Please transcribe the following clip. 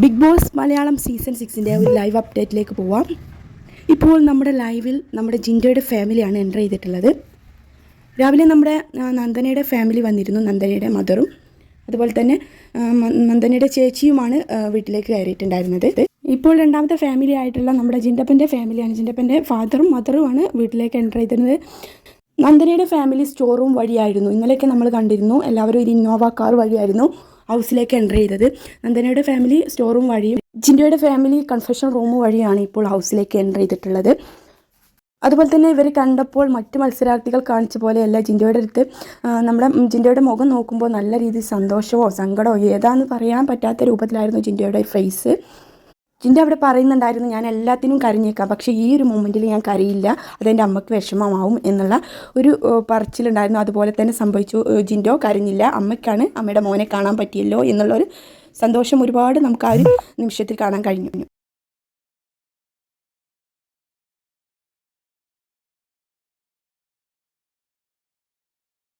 Big Boss Malayalam season സിക്സിന്റെ ഒരു live അപ്ഡേറ്റിലേക്ക് പോവാം. ഇപ്പോൾ നമ്മുടെ ലൈവിൽ നമ്മുടെ ജിൻഡയുടെ ഫാമിലിയാണ് എന്റർ ചെയ്തിട്ടുള്ളത്. രാവിലെ നമ്മുടെ നന്ദനയുടെ ഫാമിലി വന്നിരുന്നു നന്ദനയുടെ മദറും അതുപോലെ തന്നെ നന്ദനയുടെ ചേച്ചിയുമാണ് വീട്ടിലേക്ക് കയറിയിട്ടുണ്ടായിരുന്നത്. ഇപ്പോൾ രണ്ടാമത്തെ ഫാമിലി ആയിട്ടുള്ള നമ്മുടെ ജിൻഡപ്പന്റെ ഫാമിലിയാണ് ജിൻഡപ്പന്റെ ഫാദറും മദറുമാണ് വീട്ടിലേക്ക് എന്റർ ചെയ്തിരുന്നത്. നന്ദനയുടെ ഫാമിലി സ്റ്റോറും വഴിയായിരുന്നു. ഇന്നലെയൊക്കെ നമ്മൾ കണ്ടിരുന്നു. എല്ലാവരും ഒരു ഇന്നോവ കാർ വഴിയായിരുന്നു. ഹൗസിലേക്ക് എന്റർ ചെയ്തത്. നന്ദനയുടെ ഫാമിലി സ്റ്റോർ റൂം വഴിയും ജിൻഡോയുടെ ഫാമിലി കൺഫെഷൻ റൂം വഴിയാണ് ഇപ്പോൾ ഹൗസിലേക്ക് എന്റർ ചെയ്തിട്ടുള്ളത്. അതുപോലെ തന്നെ ഇവർ കണ്ടപ്പോൾ മറ്റ് മത്സരാർത്ഥികൾ കാണിച്ച പോലെയല്ല ജിൻഡോയുടെ അടുത്ത്. നമ്മുടെ ജിൻഡയുടെ മുഖം നോക്കുമ്പോൾ നല്ല രീതിയിൽ സന്തോഷമോ സങ്കടമോ ഏതാണെന്ന് പറയാൻ പറ്റാത്ത രൂപത്തിലായിരുന്നു ജിൻഡോയുടെ ഫേസ് ജിൻഡോ അവിടെ പറയുന്നുണ്ടായിരുന്നു ഞാൻ എല്ലാത്തിനും കരഞ്ഞേക്കാം പക്ഷേ ഈ ഒരു മൊമെന്റിൽ ഞാൻ കരയില്ല അതെന്റെ അമ്മയ്ക്ക് വിഷമമാവും എന്നുള്ള ഒരു പറച്ചിലുണ്ടായിരുന്നു. അതുപോലെ തന്നെ സംഭവിച്ചു ജിന്റോ ജിൻഡോ കരഞ്ഞില്ല അമ്മയ്ക്കാണ് അമ്മയുടെ മോനെ കാണാൻ പറ്റിയല്ലോ എന്നുള്ളൊരു സന്തോഷം ഒരുപാട് നമുക്ക് ആ ഒരു നിമിഷത്തിൽ കാണാൻ കഴിഞ്ഞു.